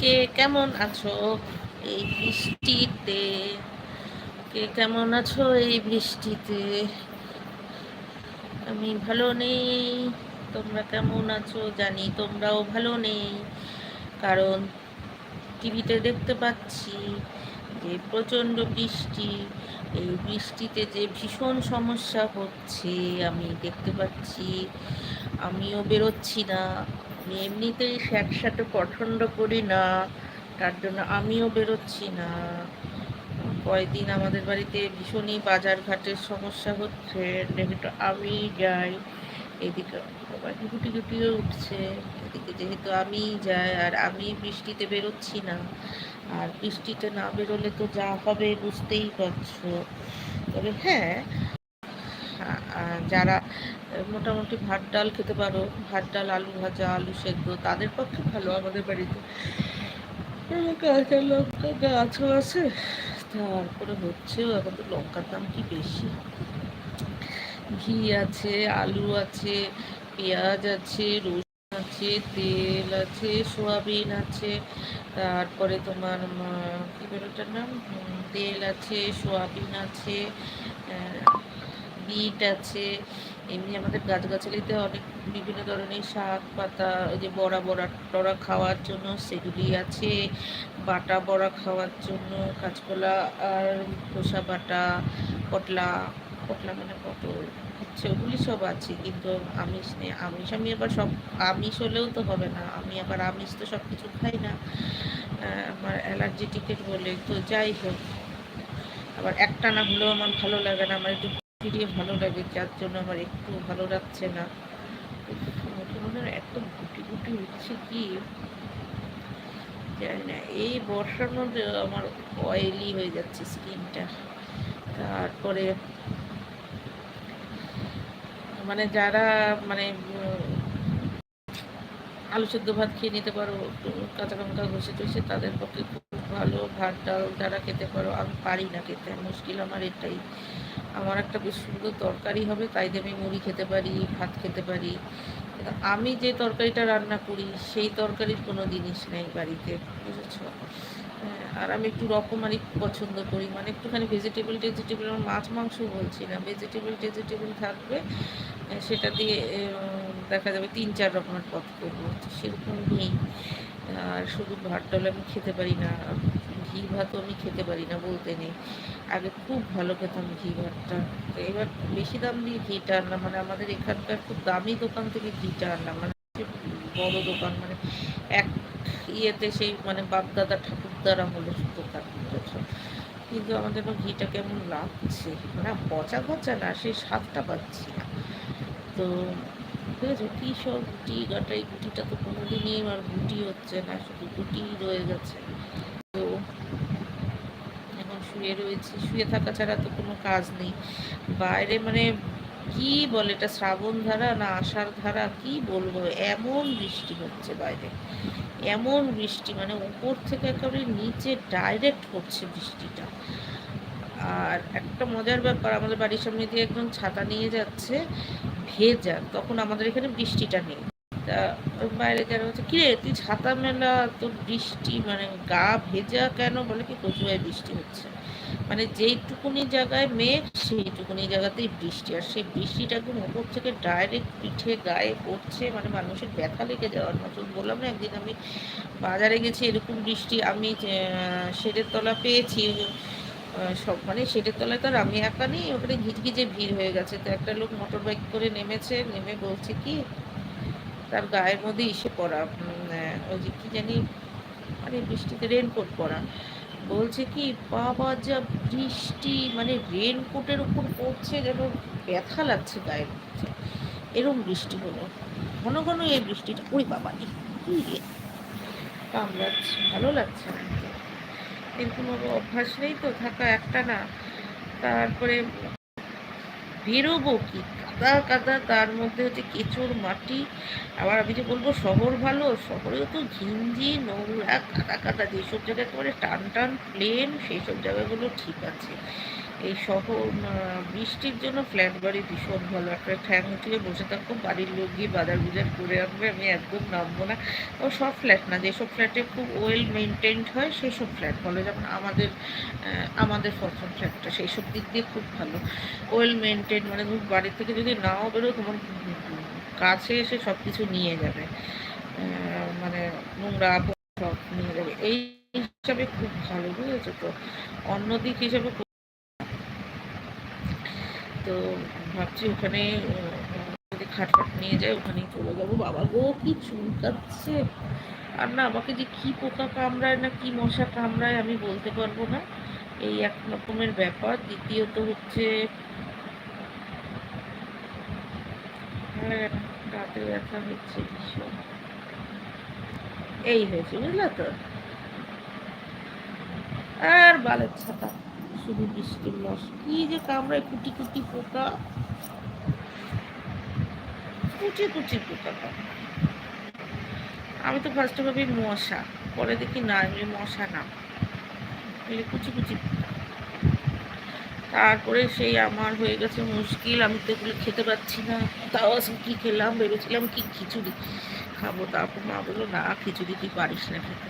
কে কেমন আছো? এই বৃষ্টিতে। কে কেমন আছো এই বৃষ্টিতে? আমি ভালো নেই। তোমরা কেমন আছো জানি তোমরাও ভালো নেই। কারণ টিভিতে দেখতে পাচ্ছি যে প্রচণ্ড বৃষ্টি। এই বৃষ্টিতে যে ভীষণ সমস্যা হচ্ছে আমি দেখতে পাচ্ছি। আমিও বেরোচ্ছি না। আমি এমনিতেই স্যাঁতস্যাঁতে পছন্দ করি না, তার জন্য আমিও বেরোচ্ছি না। কয়েকদিন আমাদের বাড়িতে ভীষণই বাজার ঘাটের সমস্যা হচ্ছে, যেহেতু আমি যাই, এদিকে গুটি গুটিও উঠছে, এদিকে যেহেতু আমি যাই, আর আমি বৃষ্টিতে বেরোচ্ছি না, আর বৃষ্টিতে না বেরোলে তো যা হবে বুঝতেই পারছ। তবে হ্যাঁ যারা মোটামুটি ভাত ডাল খেতে পারো। ভাত ডাল, আলু ভাজা, আলু সেদ্ধ, তাদের পক্ষে ভালো আমাদের বাড়িতে। কাঁচা লঙ্কা গাছও আছে। তারপরে হচ্ছেও এখন তো লঙ্কার দাম কি বেশি? ঘি আছে, আলু আছে, পেঁয়াজ আছে, রসুন আছে, তেল আছে, সোয়াবিন আছে। তারপরে তোমার কী বেরোটার নাম? তেল আছে, সোয়াবিন আছে বিট আছে। এমনি আমাদের গাছগাছালিতে অনেক বিভিন্ন ধরনের শাক পাতা, ওই যে বড়া বড়া টড়া খাওয়ার জন্য সেগুলি আছে, বাটা, বড়া খাওয়ার জন্য কাঁচকলা আর খোসা বাটা, পটলা পটলা মানে পটল, হচ্ছে ওগুলি সব আছে, কিন্তু আমিষ নেই। আমিষ আমি আবার সব, আমিষ হলেও তো হবে না, আমি আবার আমিষ তো সব কিছু খাই না। আমার অ্যালার্জিটিকের বলে, তো যাই হোক, আবার একটা না হলেও আমার ভালো লাগে না, আমার একটু ফিরিয়ে ভালো লাগে, যার জন্য আমার একটু ভালো লাগছে না। এত গুটি গুটি উঠছে কি? জানি না, এই বর্ষার মধ্যে আমার অয়েলি হয়ে যাচ্ছে স্কিনটা। তারপরে মানে যারা মানে আলু সেদ্ধ ভাত খেয়ে নিতে পারো কাঁচা লঙ্কা ঘষে টষে তাদের পক্ষে ভালো ভাত ডাল যারা খেতে পারো আমি পারি না খেতে মুশকিল আমার এটাই। আমার একটা বেশ সুন্দর তরকারি হবে তাই দিয়ে আমি মুড়ি খেতে পারি ভাত খেতে পারি। আমি যে তরকারিটা রান্না করি সেই তরকারির কোনো জিনিস নেই বাড়িতে বুঝেছ? হ্যাঁ, আর আমি একটু রকমারি পছন্দ করি মানে একটুখানি ভেজিটেবল টেজিটেবল আমার মাছ মাংস বলছি না ভেজিটেবল টেজিটেবল থাকবে সেটা দিয়ে দেখা যাবে তিন চার রকমের পথ করব সেরকম নেই। আর শুধু ভাত ডাল আমি খেতে পারি না, ঘি ভাতও আমি খেতে পারি না বলতে নেই। আগে খুব ভালো খেতাম ঘি ভাতটা। এবার বেশি দাম দিয়ে ঘিটা আনলাম মানে আমাদের এখানকার খুব দামি দোকান থেকে ঘিটা আনলাম মানে বড় দোকান মানে এক ইয়েতে সেই মানে বাপদাদা ঠাকুরদারা হলো দোকান কিন্তু আমাদের ঘিটা কেমন লাগছে মানে পচা পচা না, সেই স্বাদটা পাচ্ছি না। তো বুঝেছ কী সব গুটি গাটাই গুটিটা তো কোনোদিনই আর গুটি হচ্ছে না, শুধু গুটি রয়ে গেছে। তো এখন শুয়ে রয়েছি। শুয়ে থাকা ছাড়া তো কোনো কাজ নেই। বাইরে মানে কি বলে এটা? শ্রাবণ ধারা না আষাঢ় ধারা? কি বলব? এমন বৃষ্টি হচ্ছে বাইরে। এমন বৃষ্টি মানে উপর থেকে একেবারে নিচে ডাইরেক্ট হচ্ছে বৃষ্টিটা। আর একটা মজার ব্যাপার, আমাদের বাড়ির সামনে দিয়ে একজন ছাতা নিয়ে যাচ্ছে। ভেজা, তখন আমাদের এখানে বৃষ্টিটা নেই। তা বাইরে যারা হচ্ছে, কিরে, তুই ছাতা মেলা তো বৃষ্টি মানে গা ভেজা কেন? বলে কি, কচুয়ায় বৃষ্টি হচ্ছে। মানে যেইটুকুনি জায়গায় মেঘ, সেইটুকুনি জায়গাতেই বৃষ্টি। আর সেই বৃষ্টিটা একদম ওপর থেকে ডাইরেক্ট পিঠে গায়ে পড়ছে? মানে মানুষের ব্যথা লেগে যাওয়ার মতো বললাম, না, একদিন আমি বাজারে গেছি, এরকম বৃষ্টি, আমি শেডের তলা পেয়েছি। সব মানে সেটের তলায় তো আর আমি একা নেই, ওখানে ঘিচঘিচে ভিড় হয়ে গেছে। তো একটা লোক মোটর বাইক করে নেমেছে, নেমে বলছে কি, তার গায়ের মধ্যে ইসে পড়া ওই যে কি জানি মানে বৃষ্টিতে রেনকোট পরা। বলছে কি, বাবা যা বৃষ্টি মানে রেনকোটের উপর পড়ছে, যেন ব্যথা লাগছে গায়ের মধ্যে। এরম বৃষ্টি হলো। ঘন ঘন এই বৃষ্টিটা ওই বাবা কামড়াচ্ছে, ভালো লাগছে না। এরকম অভ্যাস নেই তো, থাকা একটা না। তারপরে বেরোবো কি? কাদা কাদা, তার মধ্যে হচ্ছে কেঁচোর মাটি। আবার আমি যে বলব, শহর ভালো, শহরেও তো ঘিঞ্জি, নোংরা, কাদা কাদা, যেসব জায়গায় একেবারে টান টান প্লেন সেই সব জায়গাগুলো ঠিক আছে। এই শহর বৃষ্টির জন্য ফ্ল্যাট বাড়ি ভীষণ ভালো। একটা ঠ্যাং উঠিয়ে বসে থাকব বাড়ির লোক গিয়ে বাজার বুজার করে আসবে আমি একদম নামবো না। ও সব ফ্ল্যাট না, যেসব ফ্ল্যাটে খুব ওয়েল মেনটেন্ড হয় সেই সব ফ্ল্যাট ভালো। যেমন আমাদের আমাদের প্রথম ফ্ল্যাটটা সেই সব দিক দিয়ে খুব ভালো। ওয়েল মেনটেন মানে তুমি বাড়ি থেকে যদি নাও বেরো তোমার কাছে এসে সব কিছু নিয়ে যাবে। মানে নোংরা সব নিয়ে যাবে। এই হিসাবে খুব ভালো, বুঝেছ তো? অন্য দিক হিসাবে তো ভাবছি ওখানে যদি খাট ফাট নিয়ে যায় ওখানেই চলে যাব। বাবা গো, কি চুলকাচ্ছে। আর না, আমাকে যে কি পোকা কামড়ায় না কি মশা কামড়ায় আমি বলতে পারব না। এই এক রকমের ব্যাপার। দ্বিতীয়ত হচ্ছে হ্যাঁ রাতে ব্যথা হচ্ছে ভীষণ। এই হয়েছে, বুঝলে তো? আর বালের ছাতা। শুধু বৃষ্টির লস কি যে কামড়ায় কুটি কুটি পোকা। কুচি কুচি পোকা আমি তো ফার্স্টে ভাবি মশা, পরে দেখি না এগুলি মশা না। কুচি কুচি পোকা। তারপরে সেই আমার হয়ে গেছে মুশকিল, আমি তো এগুলো খেতে পাচ্ছি না। তাও কি খেলাম? ভেবেছিলাম কি খিচুড়ি। খাব তারপর মা বলল না খিচুড়ি তুই পারিস না খেতে।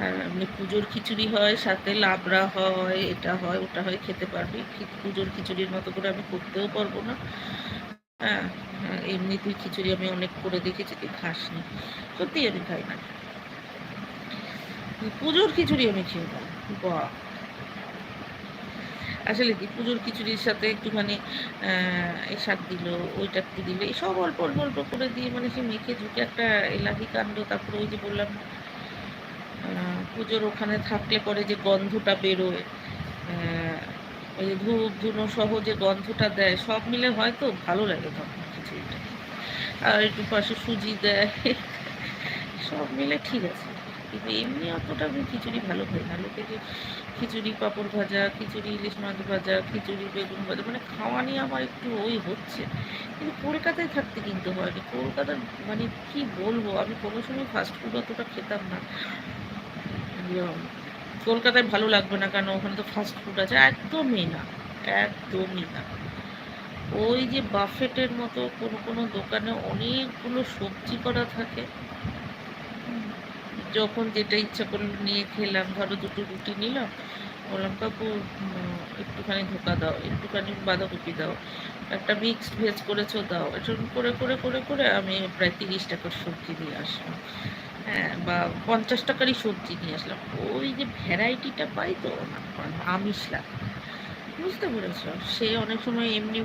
আর এমনি পুজোর খিচুড়ি হয় সাথে লাবড়া হয় এটা হয় ওটা হয় খেতে পারবি। পুজোর খিচুড়ির মতো করে আমি করতেও পারব না। হ্যাঁ হ্যাঁ, এমনি তুই খিচুড়ি আমি অনেক করে দেখেছি তুই খাসনি। সত্যি আমি খাই না। পুজোর খিচুড়ি আমি খেয়ে বাহ! আসলে কি, পুজোর খিচুড়ির সাথে একটুখানি এই শাক দিল ওইটা একটু দিল, এই সব অল্প অল্প অল্প করে দিয়ে মানে সে মেখে ঝুঁকে একটা এলাহি কাণ্ড, তারপরে ওই যে বললাম পুজোর ওখানে থাকলে পরে যে গন্ধটা বেরোয় ওই যে ধূপ, ধুনো সহ যে গন্ধটা দেয়, সব মিলে হয়তো ভালো লাগে তখন খিচুড়িটা। আর একটু পাশে সুজি দেয়, সব মিলে ঠিক আছে। কিন্তু এমনি অতটা আমি খিচুড়ি ভালো খাই না। লোকে যে খিচুড়ি, পাঁপড় ভাজা, খিচুড়ি, ইলিশ মাছ ভাজা, খিচুড়ি, বেগুন ভাজা মানে খাওয়া নিয়ে আমার একটু ওই হচ্ছে। কিন্তু কলকাতায় থাকতে কিন্তু হয়নি। কলকাতার মানে কি বলব? আমি কোনো সময় ফাস্ট ফুড অতটা খেতাম না। কলকাতায় ভালো লাগবে না কেন? ওখানে তো ফাস্ট ফুড আছে। একদমই না। একদমই না। ওই যে বাফেটের মতো কোনো কোনো দোকানে অনেকগুলো সবজি করা থাকে। যখন যেটা ইচ্ছা করল নিয়ে খেলাম, ধরো দুটো রুটি নিলাম বললাম, কাকু একটুখানি ধোকা দাও, একটুখানি বাঁধাকপি দাও, একটা মিক্সড ভেজ করেছ, দাও। এরকম করে করে করে করে আমি প্রায় তিরিশ টাকার সবজি নিয়ে আসলাম। হ্যাঁ বা পঞ্চাশ টাকারই সবজি নিয়ে আসলাম। ওই যে ভ্যারাইটিটা পাই তো, না আমিষ লাগে। বুঝতে পেরেছ? সে অনেক সময় এমনি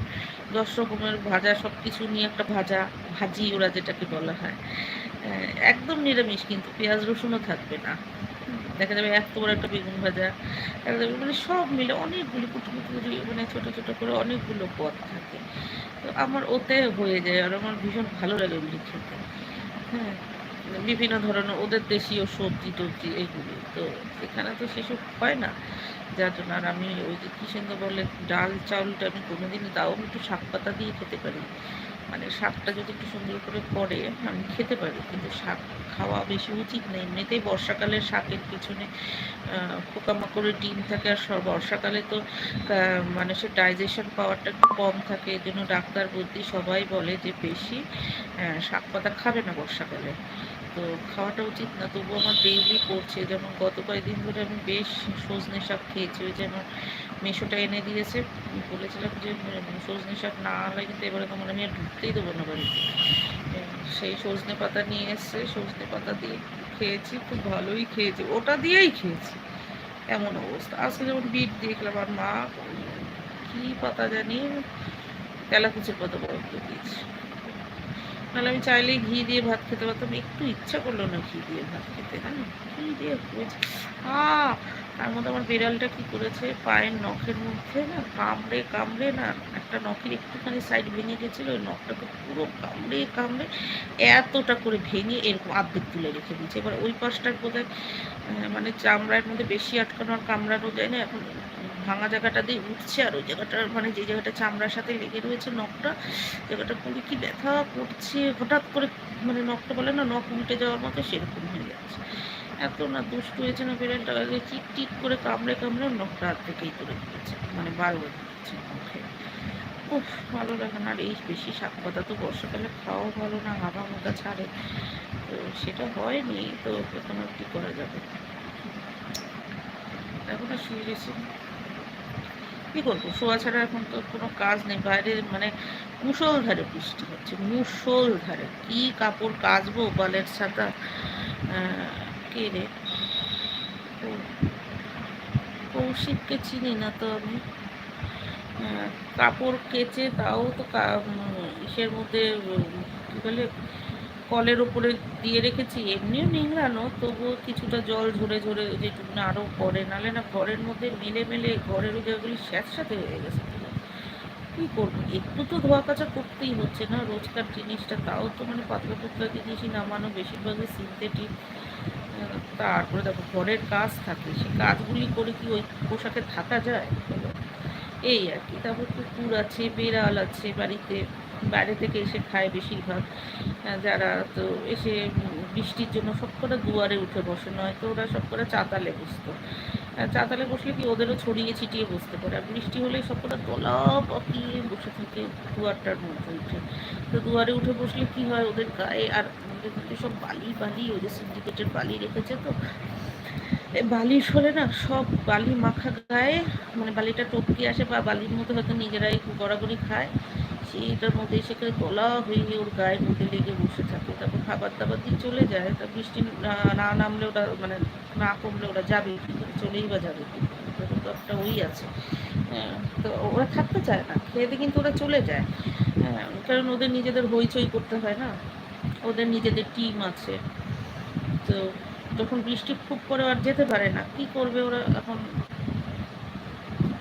দশ রকমের ভাজা সব কিছু নিয়ে একটা ভাজা, ভাজি ওরা যেটাকে বলা হয়। একদম নিরামিষ কিন্তু পেঁয়াজ রসুনও থাকবে না। দেখা যাবে এত বড় একটা বেগুন ভাজা, দেখা যাবে মানে সব মিলে অনেকগুলো কুচি মানে ছোটো ছোটো করে অনেকগুলো পদ থাকে। তো আমার ওতে হয়ে যায় আর আমার ভীষণ ভালো লাগে ওগুলি খেতে। হ্যাঁ বিভিন্ন ধরনের ওদের দেশীয় সবজি টবজি এগুলি তো এখানে তো সেসব হয় না। যার জন্য আর আমি ওই যে কি বলে ডাল, চাউলটা আমি কোনোদিনই তাও আমি একটু শাক পাতা দিয়ে খেতে পারি। মানে শাকটা যদি একটু সুন্দর করে করে আমি খেতে পারি, কিন্তু শাক খাওয়া বেশি উচিত না। এমনিতেই বর্ষাকালে শাকের পিছনে পোকামাকড়ের ডিম থাকে আর সব বর্ষাকালে তো মানুষের ডাইজেশন পাওয়ারটা একটু কম থাকে এই জন্য ডাক্তার বুদ্ধি সবাই বলে যে বেশি শাক পাতা খাবে না বর্ষাকালে। তো খাওয়াটা উচিত না। তবু আমার ডেইলি পড়ছে যেমন গত কয়েকদিন ধরে আমি বেশ সজনে শাক খেয়েছি। ওই যে আমার মেশোটা এনে দিয়েছে। বলেছিলাম যে সজনে শাক না হলে কিন্তু এবারে তোমার আমি আর ঢুকতেই দেবো না বাড়িতে। সেই সজনে পাতা নিয়ে এসছে। সজনে পাতা দিয়ে খেয়েছি। খুব ভালোই খেয়েছি। ওটা দিয়েই খেয়েছি। এমন অবস্থা। আজকে যেমন বিট দেখলাম। আর মা কি পাতা জানি? তেলাকুচির পাতা বরফ দিয়ে দিয়েছে। নাহলে আমি চাইলেই ঘি দিয়ে ভাত খেতে পারতাম। একটু ইচ্ছা করল না ঘি দিয়ে ভাত খেতে হ্যাঁ ঘি দিয়ে হয়েছে। তার মধ্যে আমার বিড়ালটা কি করেছে? পায়ের নখের মধ্যে না কামড়ে কামড়ে না একটা নখের একটুখানি সাইড ভেঙে গেছিল ওই নখটাকে পুরো কামড়ে কামড়ে এতটা করে ভেঙে এরকম আর্ধেক তুলে রেখে দিয়েছে। এবার ওই পাশটার আহ, মানে চামড়ার মধ্যে বেশি আটকানো আর কামড়ানো যায় না এখন ভাঙা জায়গাটা দিয়ে উঠছে আর ওই জায়গাটার মানে যে জায়গাটা চামড়ার সাথে লেগে রয়েছে নখটা, জায়গাটা পুরো কি ব্যথা করছে? হঠাৎ করে মানে নখটা বলে না, নখ উল্টে যাওয়ার মতো সেরকম হয়ে যাচ্ছে। এত না দুষ্টু হয়েছে না বিড়ালটা চিট টিট করে কামড়ে কামড়ে নখটা হাত থেকেই তুলে দিয়েছে মানে বার হয়ে দিচ্ছে মুখে ভালো লাগে না আর এই বেশি শাক পাতা তো বর্ষাকালে খাওয়াও ভালো না হাবা মোটা ছাড়ে। তো সেটা হয়নি, তো আর কী করা যাবে? এখন শুয়ে গেছি কী করব শোয়া ছাড়া এখন তো কোনো কাজ নেই। বাইরে মানে মুসলধারে বৃষ্টি হচ্ছে মুসলধারে কি কাপড় কাচবো বালের ছাতা? কে রে? কৌশিককে চিনি না তো আমি। কাপড় কেচে তাও তো ইসের মধ্যে কী বলে কলের ওপরে দিয়ে রেখেছি, এমনিও নিংড়ানো, তবুও কিছুটা জল ঝরে ঝরে যেটুকু না আরও পরে নালে না ঘরের মধ্যে মেলে মেলে ঘরের ওই জায়গাগুলি স্যাঁতস্যাঁতে হয়ে গেছে কী করব? একটু তো ধোয়া কাচা করতেই হচ্ছে না, রোজকার জিনিসটা, তাও তো মানে পাতলা পাতলা জিনিসই নামানো, বেশিরভাগই সিনথেটিক তারপরে দেখো, ঘরের কাজ থাকে, সে কাজগুলি করে কি ওই পোশাকে থাকা যায়? এই আর কি, তারপর কুকুর আছে, বেড়াল আছে বাড়িতে। বাইরে থেকে এসে খায় বেশিরভাগ। যারা তো এসে বৃষ্টির জন্য সব কটা দুয়ারে উঠে বসে, নয়তো ওরা সব কটা চাতালে বসতো। চাতালে বসলে কি ওদেরও ছড়িয়ে ছিটিয়ে বসতে পারে? আর বৃষ্টি হলে সব কটা তলা পাকিয়ে বসে থাকে দুয়ারটার মধ্যে উঠে। তো দুয়ারে উঠে বসলে কি হয় ওদের গায়ে? আর সব বালি বালি, ওদের সিন্ডিকেটের বালি রেখেছে তো। বালির ফলে না সব বালি মাখা গায়ে মানে বালিটা টপকে আসে বা বালির মধ্যে হয়তো নিজেরাই গড়াগড়ি খায়। সেইটার মধ্যে সেখানে তোলা হয়ে ওর গায়ের মধ্যে লেগে বসে থাকে তারপর খাবার দাবার দিয়ে চলে যায় তা বৃষ্টি না নামলে ওটা মানে না কমলে ওরা যাবে চলেই বা যাবে তো একটা ওই আছে। হ্যাঁ, তো ওরা থাকতে চায় না খেয়েতে কিন্তু ওরা চলে যায়। হ্যাঁ, কারণ ওদের নিজেদের হইচই করতে হয় না ওদের নিজেদের টিম আছে। তো যখন বৃষ্টি খুব করে আর যেতে পারে না কি করবে ওরা এখন?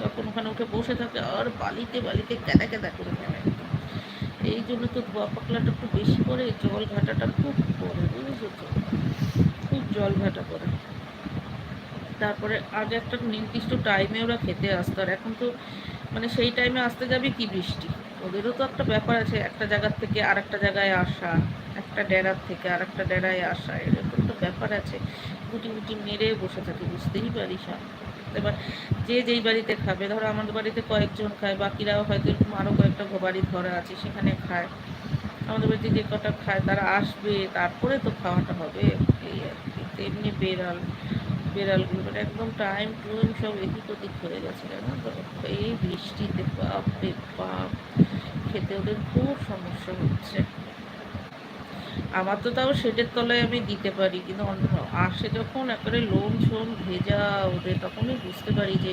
তখন ওখানে উঠে বসে থাকে আর বালিতে বালিতে কেদা কেদা করে নেবে এই জন্য তো ধোয়া পাকলাটা খুব বেশি করে জল ঘাটাটা খুব পড়ে, বুঝেছ? তো খুব জল ঘাটা করে তারপরে আগে একটা নির্দিষ্ট টাইমে ওরা খেতে আসতো, আর এখন তো মানে সেই টাইমে আসতে যাবে কি বৃষ্টি? ওদেরও তো একটা ব্যাপার আছে, একটা জায়গার থেকে আর একটা জায়গায় আসা, একটা ডেরার থেকে আর একটা ডেরায় আসা, এরকম তো ব্যাপার আছে। গুটি গুটি মেরে বসে থাকে, বুঝতেই পারিস এবার যে যেই বাড়িতে খাবে, ধরো আমাদের বাড়িতে কয়েকজন খায়, বাকিরাও হয়তো এরকম আরও কয়েকটা বাড়ি ধরা আছে, সেখানে খায়। আমাদের বাড়িতে যে কটা খায়, তারা আসবে, তারপরে তো খাওয়াটা হবে। এই আর কি, তেমনি বেড়াল, বেড়ালগুলো একদম টাইম টুইম সব এদিক ওদিক হয়ে গেছে, জানো এই বৃষ্টিতে বাপ রে বাপ, খেতে ওদের খুব সমস্যা হচ্ছে। আমার তো তাও শেডের তলায় আমি দিতে পারি, কিন্তু অন্য আসে যখন একেবারে লোম সোম ভেজা ওদের, তখনই বুঝতে পারি যে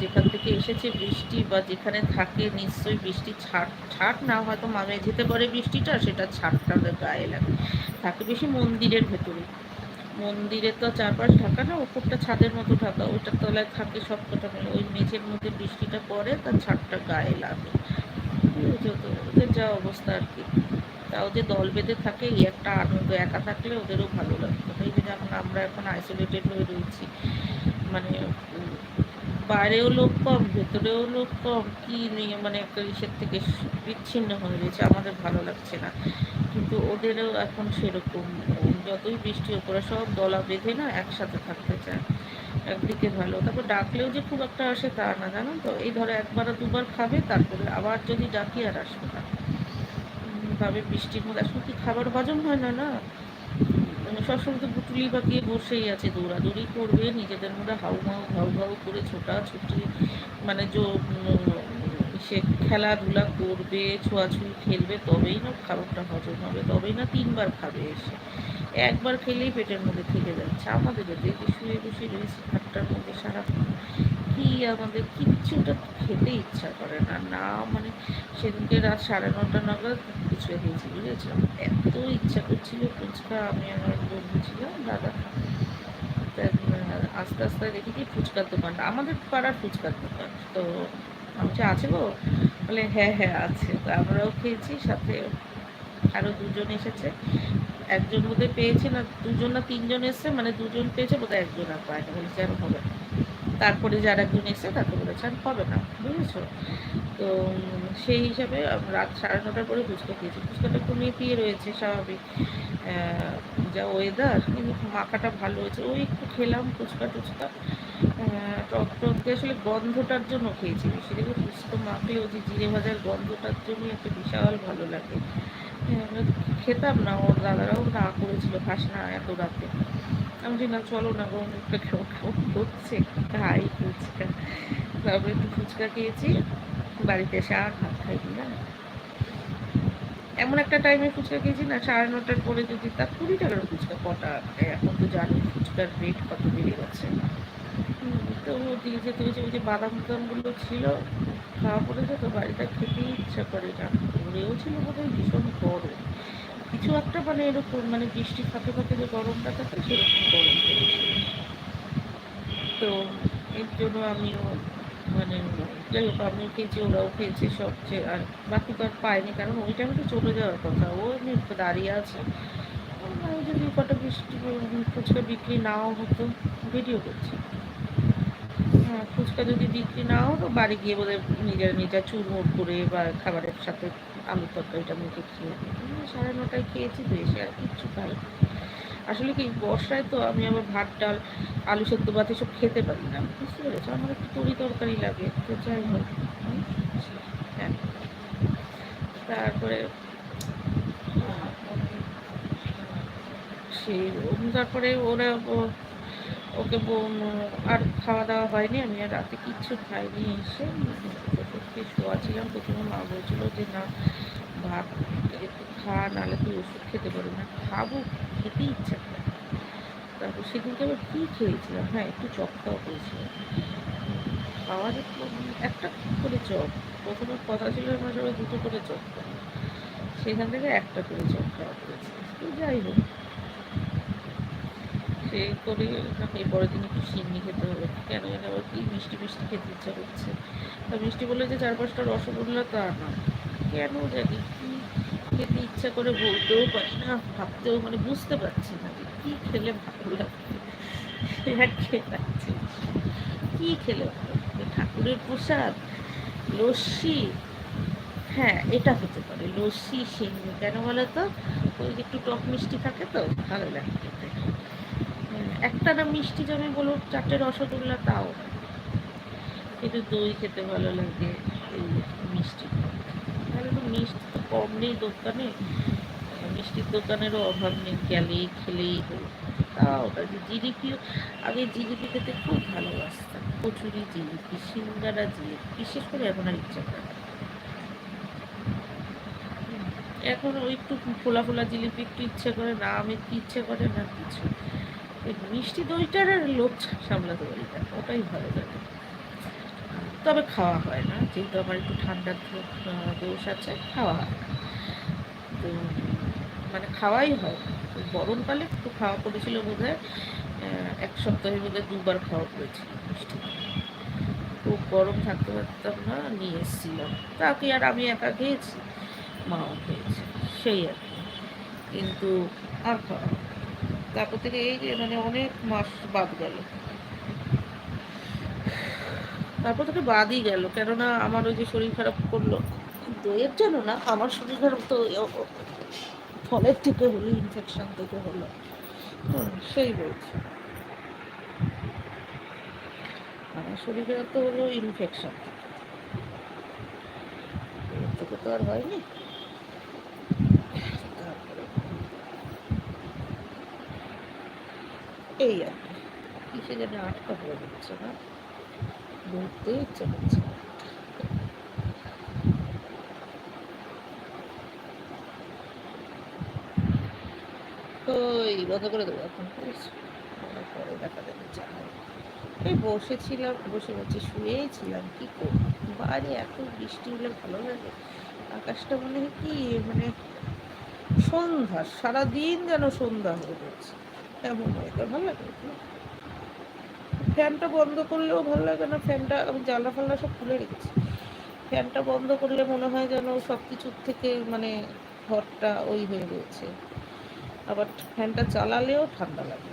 যেখান থেকে এসেছে বৃষ্টি বা যেখানে থাকে নিশ্চয়ই বৃষ্টি ছাট ছাট না হয়তো মামে যেতে পারে বৃষ্টিটা, সেটা ছাটটা গায়ে লাগে। থাকে বেশি মন্দিরের ভেতরে। মন্দিরে তো চারপাশ ঢাকা না, ওপরটা ছাদের মতো ঢাকা ওইটার তলায় থাকে সব কটা ওই মেঝের মধ্যে বৃষ্টিটা পড়ে, তার ছাদটা গায়ে লাগে। ওদের যা অবস্থা আর কি। তাও যে দল বেঁধে থাকে, এই একটা আনন্দ একা থাকলে ওদেরও ভালো লাগতো এই যে যেমন আমরা এখন আইসোলেটেড হয়ে রয়েছি মানে বাইরেও লোক কম, ভেতরেও লোক কম, কী নিয়ে মানে একটা ইসের থেকে বিচ্ছিন্ন হয়ে রয়েছে, আমাদের ভালো লাগছে না। কিন্তু ওদেরও এখন সেরকম যতই বৃষ্টি ওপরে সব দলা বেঁধে না একসাথে থাকতে চায়। একদিকে ভালো। তারপর ডাকলেও যে খুব একটা আসে তা না, জানো তো? এই ধরো একবার দুবার খাবে, তারপরে আবার যদি ডাকি আর আসবে না। ভাবে বৃষ্টির মধ্যে আসলে কি খাবার হজম হয় না না? মানে সবসময় তো গুটুলি পাকিয়ে বসেই আছে, দৌড়াদৌড়ি করবে, নিজেদের মধ্যে হাউ মাউ ঘাউ ঘাউ করে ছোটা ছুটি মানে সে খেলাধুলা করবে, ছোঁয়াছুঁই খেলবে, তবেই না খাবারটা হজম হবে, তবেই না তিনবার খাবে এসে। একবার খেলেই পেটের মধ্যে থেকে যাচ্ছে। আমাদের দেখে শুয়ে বসে রয়েছে খাটটার মধ্যে সারাক্ষণ। কি আমাদের কিচ্ছুটা খেতে ইচ্ছা করে না। না মানে সেদিনকে রাত সাড়ে নটা নাগাদ কিছু খেয়েছি বুঝেছিলাম এত ইচ্ছা করছিল, ফুচকা আমি আমার বন্ধু ছিলাম, দাদা। আস্তে আস্তে দেখি কি ফুচকার দোকানটা আমাদের পাড়ার ফুচকার দোকান। তো আমি আছে গো? বলে হ্যাঁ হ্যাঁ আছে। তো আমরাও খেয়েছি, সাথে আরও দুজন এসেছে। একজন বোধহয় পেয়েছে না, দুজন না তিনজন এসছে মানে দুজন পেয়েছে বোধহয় একজন আর পায়নি। বলেছে, আর হবে তারপরে যারা কিনেছে তাকে বলেছে, আর হবে না, বুঝেছ? তো সেই হিসাবে রাত সাড়ে নটার পরে ফুচকা খেয়েছি ফুচকাটা একটু মেপিয়ে রয়েছে স্বাভাবিক। যা ওয়েদার কিন্তু মাখাটা ভালো হয়েছে। ওই একটু খেলাম ফুচকা টুচকা আহ, টক টক দিয়ে আসলে গন্ধটার জন্য খেয়েছি। বেশি দেখে ফুচকা মাখলেও যে জিরে ভাজার গন্ধটার জন্যই একটা বিশাল ভালো লাগে। হ্যাঁ, আমরা খেতাম না ওর দাদারাও না করেছিল খাস না এত রাতে। আমি বলি না চলো না গো মুখটা কেমন কেমন করছে খাই ফুচকা। তারপরে একটু ফুচকা খেয়েছি। বাড়িতে এসে আর ভাত খাইনি না এমন একটা টাইমে ফুচকা খেয়েছি না সাড়ে নটার পরে যদি তার কুড়ি টাকার ফুচকা কটা? এখন তো জানি ফুচকার রেট কত বেড়ে গেছে। তো দিয়ে যেতে হয়েছে ওই যে বাদাম টাদামগুলো ছিল খাওয়া পড়েছে তো বাড়িটা খেতেই ইচ্ছা করে না। ঘুরেও ছিল বোধহয়, ভীষণ গরম। কিছু একটা মানে এরকম মানে বৃষ্টি ফাঁকে ফাঁকে যে গরমটা থাকে, সেরকম গরম তো এর জন্য আমিও মানে যাই হোক, আমিও খেয়েছি, ওরাও খেয়েছে সবচেয়ে আর বাকি তো আর পাইনি কারণ ওই টাইমে তো চলে যাওয়ার কথা। ও এমনি দাঁড়িয়ে আছে। যদি কটা বৃষ্টি ফুচকা বিক্রি নাও হতো ভিডিও করছি। হ্যাঁ ফুচকা যদি বিক্রি না হতো বাড়ি গিয়ে বোধহয় নিজের নিজের চুরমুর করে বা খাবারের সাথে আলু তরকারিটা মুখে খেয়ে সাড়ে নটায় খেয়েছি তো, এসে আর কিচ্ছু খাই আসলে কি, বর্ষায় তো আমি আবার ভাত, ডাল, আলু সেদ্ধ ভাত এসব খেতে পারি না, বুঝতে পেরেছ? আমার একটু তরি তরকারি লাগে, তো যাই হোক হ্যাঁ তারপরে সেই, তারপরে ওরা ওকে আর খাওয়া দাওয়া হয়নি, আমি আর রাতে কিচ্ছু খাইনি এসে। ওষুধ শোয়া ছিলাম প্রথমে মা বলছিল যে, না, ভাত একটু খা, নাহলে তুই ওষুধ খেতে পারবি না। খাব, খেতে ইচ্ছা করে তারপর সেদিনকে আবার কী খেয়েছিলাম? হ্যাঁ একটু চপ খাওয়া করেছিলাম। খাওয়ার একটু- করে চপ, প্রথমে কথা ছিল আমার সবাই দুটো করে চপ খাব সেখান থেকে একটা করে চপ খাওয়া করেছি। যাই হোক সে করে এই পরের দিন একটু সিন্নি খেতে হবে। কেন জানি আবার কি মিষ্টি মিষ্টি খেতে ইচ্ছা করছে। তা মিষ্টি বলে যে চার পাঁচটা রসগোল্লা তা না। কেন জানি কি খেতে ইচ্ছা করে বলতেও পারি না, ভাবতেও মানে বুঝতে পারছি না কি খেলে ভালো লাগবে। সেটা খেয়ে কি খেলে ভালো লাগবে? ঠাকুরের প্রসাদ? লস্যি? হ্যাঁ এটা হতে পারে। লস্যি, সিন্নি। কেন বলো তো? ওই একটু টক মিষ্টি থাকে তো, ভালো লাগে খেতে। একটা না মিষ্টি যাবে বলো চারটে রসগোল্লা তাও। কিন্তু দই খেতে ভালো লাগে এই মিষ্টি। তাহলে তো মিষ্টি তো কম নেই দোকানে। মিষ্টির দোকানেরও অভাব নেই, গেলেই খেলেই হলো তাও যে জিলিপিও আগে জিলিপি খেতে খুব ভালোবাসতাম। কচুরি জিলিপি, সিঙ্গারা জিলিপি, বিশেষ করে এখন আর ইচ্ছা করে। এখন ওই একটু ফোলা ফোলা জিলিপি একটু ইচ্ছে করে না, আমি কি ইচ্ছে করে না কিছু। মিষ্টি দইটার আর লোক সামলাতে পারি না, ওটাই ভালো লাগে। তবে খাওয়া হয় না, যেহেতু আমার একটু ঠান্ডার দোষ আছে, খাওয়া হয় না। তো মানে খাওয়াই হয় গরমকালে একটু খাওয়া পড়েছিল বোধ এক সপ্তাহের মধ্যে দুবার খাওয়া পড়েছিল মিষ্টি খুব গরম থাকতে পারতাম না নিয়ে এসেছিলাম। তাকে আর আমি একা খেয়েছি? মাও খেয়েছে, সেই আর কি। কিন্তু আর খাওয়া। তারপর থেকে এই যে মানে অনেক মাস বাদ গেল। তারপর থেকে বাদই গেল, কেননা আমার ওই যে শরীর খারাপ করল। দইয়ের জন্য না, আমার শরীর খারাপ তো ফলের থেকে হলো ইনফেকশন থেকে হলো। সেই বলছি। আমার শরীর খারাপ তো হলো ইনফেকশন থেকে তো আর হয়নি তারপরে এই আর কিসে যেন আটকা পড়ে যাচ্ছে না? ঘুরতে ইচ্ছে না। ওই, বন্ধ করে দেবো এখন পরে দেখা যাবে এই বসেছিলাম, বসে বসে শুয়েই ছিলাম কি করব? বাইরে এত বৃষ্টি হলে ভালো লাগে। আকাশটা মনে হয় কি মানে সন্ধ্যা, সারাদিন যেন সন্ধ্যা হয়ে যাচ্ছে এমন ওয়েদার ভালো লাগে? ফ্যানটা বন্ধ করলেও ভালো লাগে না। ফ্যানটা, আমি জানলা ফাল্লা সব খুলে রেখেছি। ফ্যানটা বন্ধ করলে মনে হয় যেন সব কিছুর থেকে মানে ঘরটা ওই হয়ে রয়েছে। আবার ফ্যানটা চালালেও ঠান্ডা লাগে।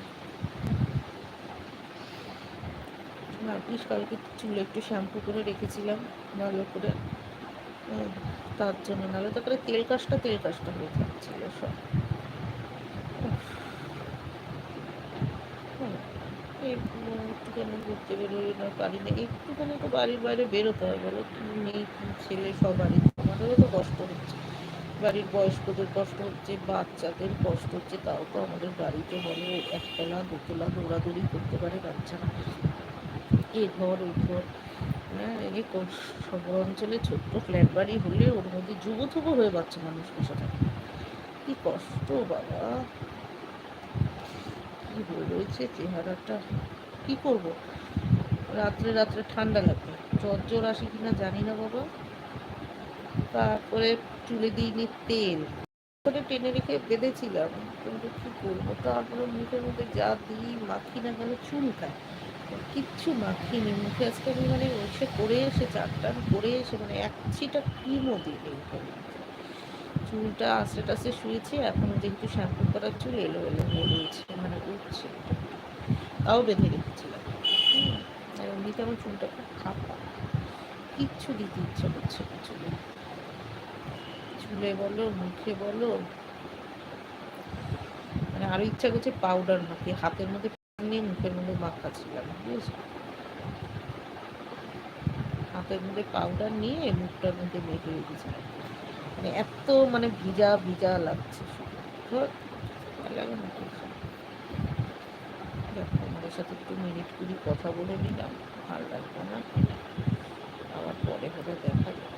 ভাগ্যিস কালকে চুলে একটু শ্যাম্পু করে রেখেছিলাম ভালো করে তার জন্য। নাহলে তো করে তেল কাজটা তেল কাজটা হয়ে থাকছিল সব। একটুখানি ঘুরতে বেরোই না, পারি না। একটুখানি তো বাড়ির বাইরে বেরোতে হয়, বলো তুমি মেয়ে ছেলে, সব বাড়িতে। আমাদেরও তো কষ্ট হচ্ছে। বাড়ির বয়স্কদের কষ্ট হচ্ছে, বাচ্চাদের কষ্ট হচ্ছে, তাও তো আমাদের বাড়িতে বলো একতলা, দোতলা দৌড়াদৌড়ি করতে পারে বাচ্চারা এ ঘর, ওই ঘর। হ্যাঁ এই শহর অঞ্চলে ছোট্ট ফ্ল্যাট বাড়ি হলে ওর মধ্যে যুবো থুবো হয়ে বাচ্চা মানুষ বসে থাকে। কি কষ্ট, বাবা। কি রয়েছে চেহারাটা কি করব? রাত্রে রাত্রে ঠান্ডা লাগবে। জ্বর জ্বর আসে কিনা জানি না বাবা। তারপরে চুলে দিইনি তেল। করে টেনে রেখে বেঁধেছিলাম। কিন্তু কি করব? তারপরে মুখের মধ্যে যা দিই, মাখি না কেন চুলকায় কিচ্ছু মাখিনি মুখে আজকে আমি মানে এসে করে এসে চারটান করে এসে মানে এক ছিটা ক্রিমও দিই চুলটা আস্তে টাস্তে শুয়েছি, এখন যেহেতু শ্যাম্পু করার চুল এলো এলো হয়ে রয়েছে মানে উঠছে। তাও বেঁধে রেখেছিলাম। আর এমনিতে আমার চুলটা খুব খাপা কিচ্ছু দিতে ইচ্ছা করছে না চুলে। চুলে বলো, মুখে বলো। মানে আরও ইচ্ছা করছে পাউডার মাখি। হাতের মধ্যে নিয়ে মুখের মধ্যে মাখাচ্ছিলাম, বুঝেছ? হাতের মধ্যে পাউডার নিয়ে মুখটার মধ্যে মেখে রেখেছিলাম। মানে এত মানে ভিজা ভিজা লাগছে তোমাদের সাথে একটু মিনিট কুড়ি কথা বলে নিলাম ভালো লাগবে না। আবার পরে হবে দেখা যাবে